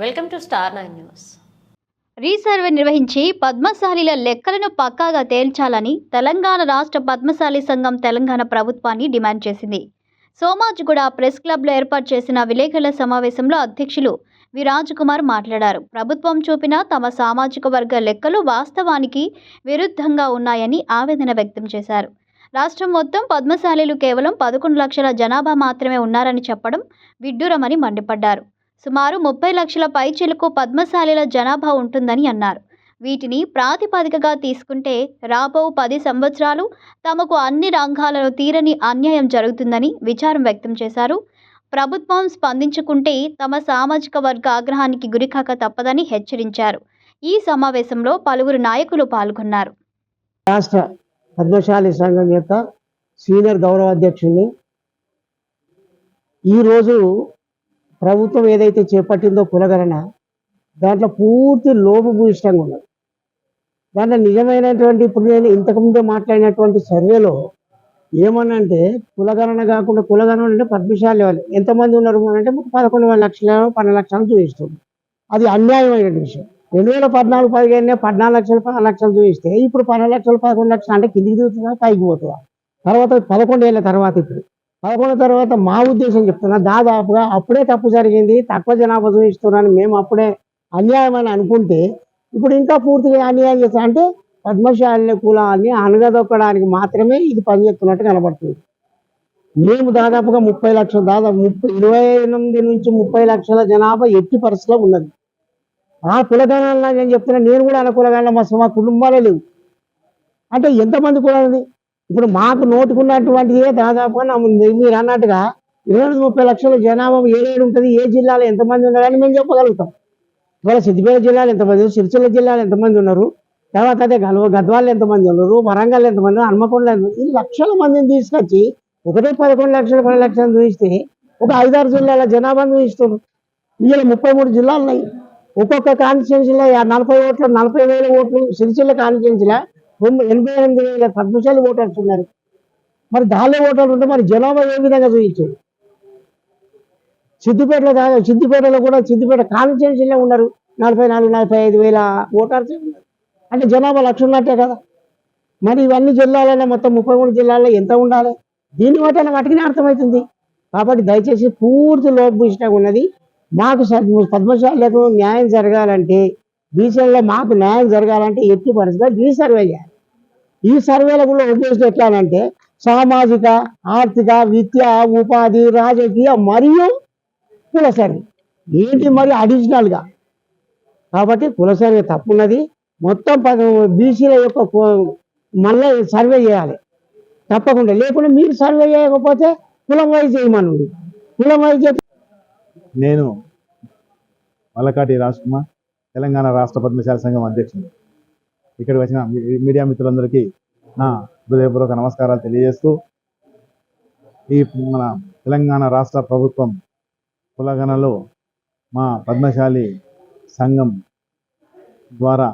Welcome to star nine news. Resurvey నిర్వహించి పద్మశాలిల లెక్కలను పక్కాగా తేల్చాలని తెలంగాణ రాష్ట్ర పద్మశాలి సంఘం తెలంగాణ ప్రభుత్వాన్ని డిమాండ్ చేసింది. సోమాజిగూడ ప్రెస్ క్లబ్లో ఏర్పాటు చేసిన విలేకరుల సమావేశంలో అధ్యక్షులు వి. కుమార్ మాట్లాడారు. ప్రభుత్వం చూపిన తమ సామాజిక వర్గ లెక్కలు వాస్తవానికి విరుద్ధంగా ఉన్నాయని ఆవేదన వ్యక్తం చేశారు. రాష్ట్రం మొత్తం పద్మశాలీలు కేవలం పదకొండు లక్షల జనాభా మాత్రమే ఉన్నారని చెప్పడం విడ్డూరమని మండిపడ్డారు. సుమారు ముప్పై లక్షల పైచిలకు పద్మశాలిల జనాభా ఉంటుందని అన్నారు. వీటిని ప్రాతిపదికగా తీసుకుంటే రాబో పది సంవత్సరాలు తమకు అన్ని రంగాలలో తీరని అన్యాయం జరుగుతుందని విచారం వ్యక్తం చేశారు. ప్రభుత్వం స్పందించుకుంటే తమ సామాజిక వర్గ ఆగ్రహానికి గురికాక తప్పదని హెచ్చరించారు. ఈ సమావేశంలో పలువురు నాయకులు పాల్గొన్నారు. రాష్ట్ర పద్మశాలి సంఘం యొక్క సీనియర్ గౌరవ ఈరోజు ప్రభుత్వం ఏదైతే చేపట్టిందో కులగణన దాంట్లో పూర్తి లోపభూయిష్టంగా ఉన్నది. దాంట్లో నిజమైనటువంటి ఇప్పుడు నేను ఇంతకుముందే మాట్లాడినటువంటి సర్వేలో ఏమనంటే కులగణన కాకుండా కులగణన అంటే పద్మశాలి వాళ్ళు ఎంతమంది ఉన్నారు అంటే అంటే పదకొండు వేల లక్షల పన్నెండు లక్షలు చూపిస్తుంది అది అన్యాయమైన విషయం. రెండు వేల పద్నాలుగు పదిహేను పద్నాలుగు లక్షలు పన్నెండు లక్షలు చూపిస్తే ఇప్పుడు పన్నెండు లక్షలు పదకొండు లక్షలు అంటే కిందికి దిగుతుందా పైకి పోతుందా? తర్వాత పదకొండు ఏళ్ళ తర్వాత ఇప్పుడు పదకొండు తర్వాత మా ఉద్దేశం చెప్తున్నా దాదాపుగా అప్పుడే తప్పు జరిగింది తక్కువ జనాభా చూపిస్తున్నాను మేము అప్పుడే అన్యాయం అని అనుకుంటే ఇప్పుడు ఇంకా పూర్తిగా అన్యాయం చేస్తా అంటే పద్మశాలిని కులాన్ని అనగదొక్కడానికి మాత్రమే ఇది పనిచేస్తున్నట్టు కనబడుతుంది. మేము దాదాపుగా ముప్పై లక్షల దాదాపు ముప్పై ఇరవై ఎనిమిది నుంచి ముప్పై లక్షల జనాభా ఎట్టి పరిస్థితిలో ఉన్నది. ఆ కులగణాలను నేను చెప్తున్నా నేను కూడా అన్న మా మా కుటుంబాలే లేవు. అంటే ఎంతమంది కులాలు ఉంది ఇప్పుడు మాకు నోటుకున్నటువంటిదే దాదాపుగా మీరు అన్నట్టుగా ఇరవై ఎనిమిది ముప్పై లక్షల జనాభా ఏడేడు ఉంటుంది ఏ జిల్లాలో ఎంతమంది ఉన్నారని మేము చెప్పగలుగుతాం. ఇవాళ సిద్దిపేట జిల్లాలో ఎంతమంది సిరిసిల్ల జిల్లాలో ఎంతమంది ఉన్నారు తర్వాత అదే గల్వ గద్వాలు ఎంతమంది ఉన్నారు వరంగల్ ఎంతమంది ఉన్నారు, హన్మకొండ ఈ లక్షల మందిని తీసుకొచ్చి ఒకటే పదకొండు లక్షలు పది లక్షలు చూపిస్తే ఒక ఐదారు జిల్లాల జనాభాను చూపిస్తున్నారు. ఇలా ముప్పై మూడు జిల్లాలు ఉన్నాయి. ఒక్కొక్క కాన్స్టిట్యున్సీలో నలభై ఓట్లు నలభై వేల ఓట్లు సిరిసిల్ల కాన్స్టిట్యున్సీలో ఎనభై ఎనిమిది వేల పద్మశాలి ఓటర్స్ ఉన్నారు మరి దానిలో ఓటర్లు ఉంటే మరి జనాభా ఏ విధంగా చూపించారు సిద్దిపేటలో దాకా సిద్దిపేటలో కూడా సిద్దిపేట కాన్స్టిట్యున్సీలో ఉన్నారు. నలభై నాలుగు నలభై ఐదు వేల ఓటర్స్ ఉన్నారు అంటే జనాభా లక్ష ఉన్నట్టే కదా. మరి ఇవన్నీ జిల్లాలలో మొత్తం ముప్పై మూడు జిల్లాల్లో ఎంత ఉండాలి? దీన్ని బట్టి వాటికి అర్థమవుతుంది. కాబట్టి దయచేసి పూర్తి లోపభూషితంగా ఉన్నది. మాకు పద్మశాలకు న్యాయం జరగాలంటే బీసీలలో మాకు న్యాయం జరగాలంటే ఎట్టి పరిస్థితిలో బీ సర్వే చేయాలి. ఈ సర్వేలో కూడా ఉద్దేశం ఎట్లానంటే సామాజిక ఆర్థిక విద్య ఉపాధి రాజకీయ మరియు కుల సర్వే. ఏంటి మరి అడిషనల్గా కాబట్టి కుల సర్వే తప్పున్నది. మొత్తం పద బీసీల యొక్క మళ్ళీ సర్వే చేయాలి. తప్పకుండా. లేకుండా మీరు సర్వే చేయకపోతే కులం వైజ్ చేయమనండి. కులం వైజ్ నేను మల్లకాటి రాజ్కుమార్ తెలంగాణ రాష్ట్ర పద్మశాల సంఘం అధ్యక్షుడు ఇక్కడికి వచ్చిన మీడియా మిత్రులందరికీ నా హృదయపూర్వక నమస్కారాలు తెలియజేస్తూ ఈ మన తెలంగాణ రాష్ట్ర ప్రభుత్వం కులగణలో మా పద్మశాలి సంఘం ద్వారా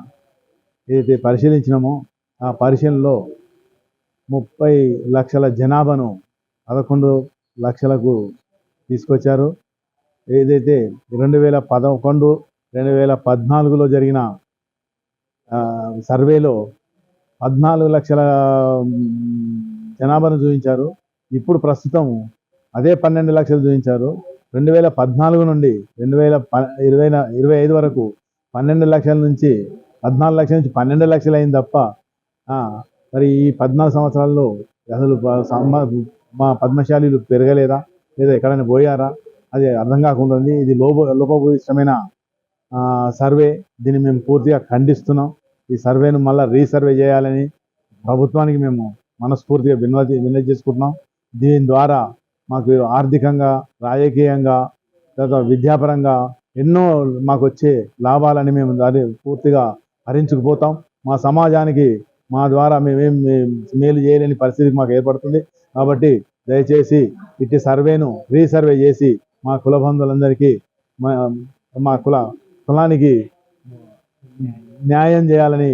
ఏదైతే పరిశీలించినామో ఆ పరిశీలనలో ముప్పై లక్షల జనాభాను పదకొండు లక్షలకు తీసుకొచ్చారు. ఏదైతే రెండు వేల పదకొండు రెండు వేల పద్నాలుగులో జరిగిన సర్వేలో పద్నాలుగు లక్షల జనాభాను చూపించారు. ఇప్పుడు ప్రస్తుతం అదే పన్నెండు లక్షలు చూపించారు. రెండు వేల పద్నాలుగు నుండి రెండు వేల ప ఇరవై ఇరవై ఐదు వరకు పన్నెండు లక్షల నుంచి పద్నాలుగు లక్షల నుంచి పన్నెండు లక్షలు అయింది తప్ప మరి ఈ పద్నాలుగు సంవత్సరాల్లో అసలు మా పద్మశాలీలు పెరగలేదా? లేదా ఎక్కడైనా పోయారా? అది అర్థం కాకుండా ఇది లోప లోపభూయిష్టమైన సర్వే దీన్ని మేము పూర్తిగా ఖండిస్తున్నాం. ఈ సర్వేను మళ్ళీ రీసర్వే చేయాలని ప్రభుత్వానికి మేము మనస్ఫూర్తిగా విన్నతి విన్నతి చేసుకుంటున్నాం. దీని ద్వారా మాకు ఆర్థికంగా రాజకీయంగా తర్వాత విద్యాపరంగా ఎన్నో మాకు వచ్చే లాభాలని మేము దాన్ని పూర్తిగా హరించుకుపోతాం మా సమాజానికి మా ద్వారా మేమేం మేలు చేయలేని పరిస్థితి మాకు ఏర్పడుతుంది. కాబట్టి దయచేసి ఇట్టి సర్వేను రీసర్వే చేసి మా కుల బంధువులందరికీ మా మా కుల కులానికి న్యాయం చేయాలని